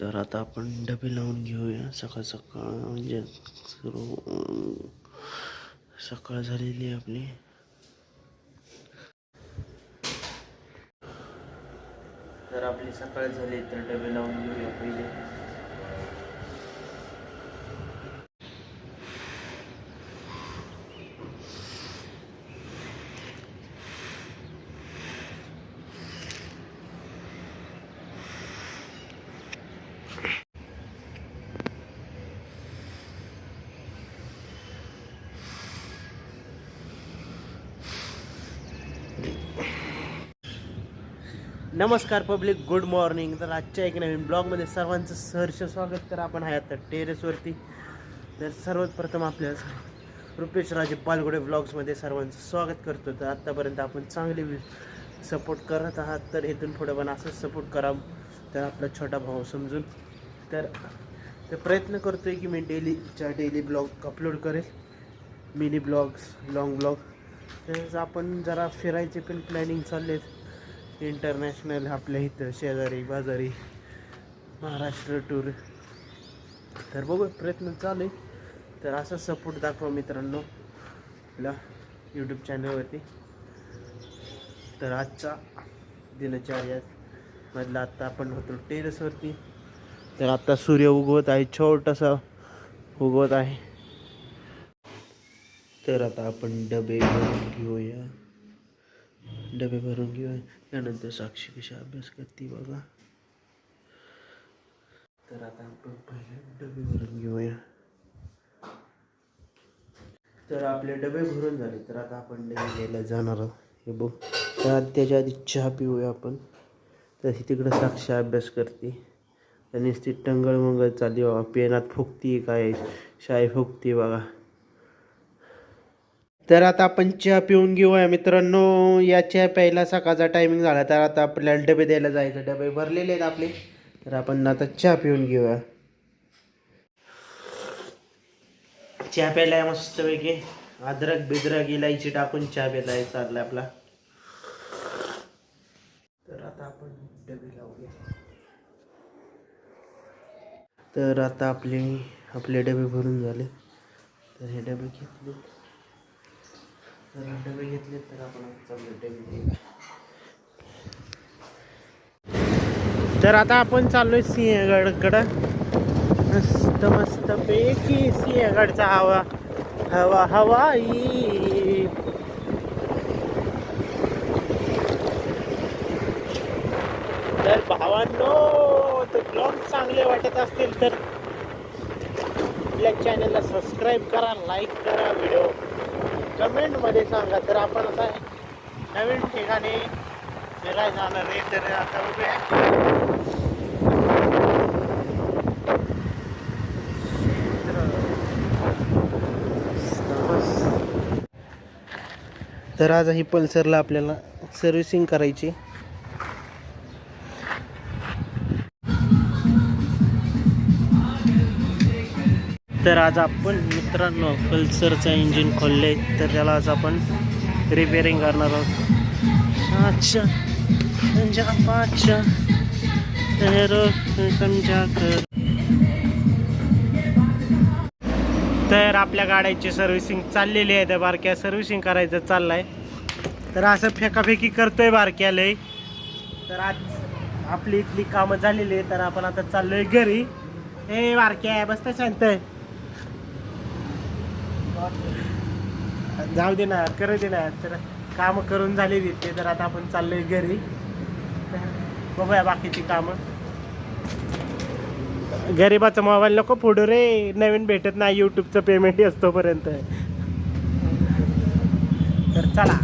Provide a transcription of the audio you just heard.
तर आता आपण डबे लावून घेऊया. सकाळ सकाळ म्हणजे सुरू सकाळ झालेली आहे आपली. तर आपली सकाळ झाली तर डबे लावून घेऊया पहिले. नमस्कार पब्लिक गुड मॉर्निंग तर आजच्या एक नवीन ब्लॉगमध्ये सर्वांचं सहर्ष स्वागत तर आपण आहे आता टेरेसवरती तर सर्वात प्रथम आपल्या रुपेश राजे पालगुडे ब्लॉग्समध्ये सर्वांचं स्वागत करतो. तर आत्तापर्यंत आपण चांगले सपोर्ट करत आहात. तर इथून पुढे पण असंच सपोर्ट करा. तर आपला छोटा भाऊ समजून. तर तर प्रयत्न करतो आहे की मी डेलीच्या डेली ब्लॉग अपलोड करेल. मिनी ब्लॉग्स लॉंग ब्लॉग तर आपण जरा फिरायचे पण प्लॅनिंग चालले आहेत इंटरनॅशनल आपल्या इथं शेजारी बाजारी महाराष्ट्र टूर तर बघू प्रयत्न चालू आहे. तर असा सपोर्ट दाखवा मित्रांनो आपल्या यूट्यूब चॅनलवरती तर आजचा दिनचर्यात मधला आत्ता आपण होतो टेरेसवरती तर आत्ता सूर्य उगवत आहे छोटासा उगवत आहे. तर आता आपण डबे घेऊया. डबे भरून घेऊया त्यानंतर साक्षी कशा अभ्यास करते बघा तर आता आपण पहिले डबे भरून घेऊया. तर आपले डबे भरून झाले तर आता आपण डबे घ्यायला जाणार आहोत. हे बघ तर त्याच्या आधी चहा पिऊया आपण. तर तिकडं साक्षी अभ्यास करते. आणि ती टंगळ मंगळ चालली बाबा पेनात फुकती काय शाई फुकती बघा. तर आता आपण चहा पिऊन घेऊया मित्रांनो. या चहा प्यायला सकाळचा टायमिंग झाला तर आता आपल्याला डबे द्यायला जायचं. डबे भरलेले आहेत आपले. तर आपण आता चहा पिऊन घेऊया. चहा प्यायला मस्तपैकी अद्रक बिद्रक इलायची टाकून चहा प्यायला आहे चालला आपला. तर आता आपण डबे लावूया. तर आता आपले आपले डबे भरून झाले. तर हे डबे घेतले. तर डबे घेतले तर आपण चांगले डबे तर आता आपण चाललोय सिंहगडकडं. मस्त मस्त पैकी सिंहगडचा हवा हवा हवाई. तर भावांनो तर ब्लॉग चांगले वाटत असतील तर आपल्या चॅनलला सबस्क्राईब करा लाईक करा व्हिडिओ कमेंटमध्ये सांगा. तर आपण आता नवीन ठिकाणी फिरायला जाणार आहे. तर आता बघूया तर आज ही पल्सरला आपल्याला सर्व्हिसिंग करायची. तर आज आपण मित्रांनो पल्सरचं इंजिन खोलले तर त्याला आज आपण रिपेअरिंग करणार आहोत. अच्छा. म्हणजे समजा पाचा तर समजा कर तर आपल्या गाड्याची सर्व्हिसिंग चाललेली आहे. त्या बारक्या सर्व्हिसिंग करायचं चाललंय. तर असं फेकाफेकी करतोय बारक्या लय. तर आज आपली इथली कामं झालेली आहे तर आपण आता चाललोय घरी. हे बारक्या बसता शांत जाऊ दे ना करू दे ना तर काम करून झालेली ते. तर आता आपण चाललोय घरी. बघूया बाकीची कामं. गरीबाचा मोबाईल नको फोडू रे. नवीन भेटत नाही यूट्यूबचं पेमेंट असतोपर्यंत तर चला.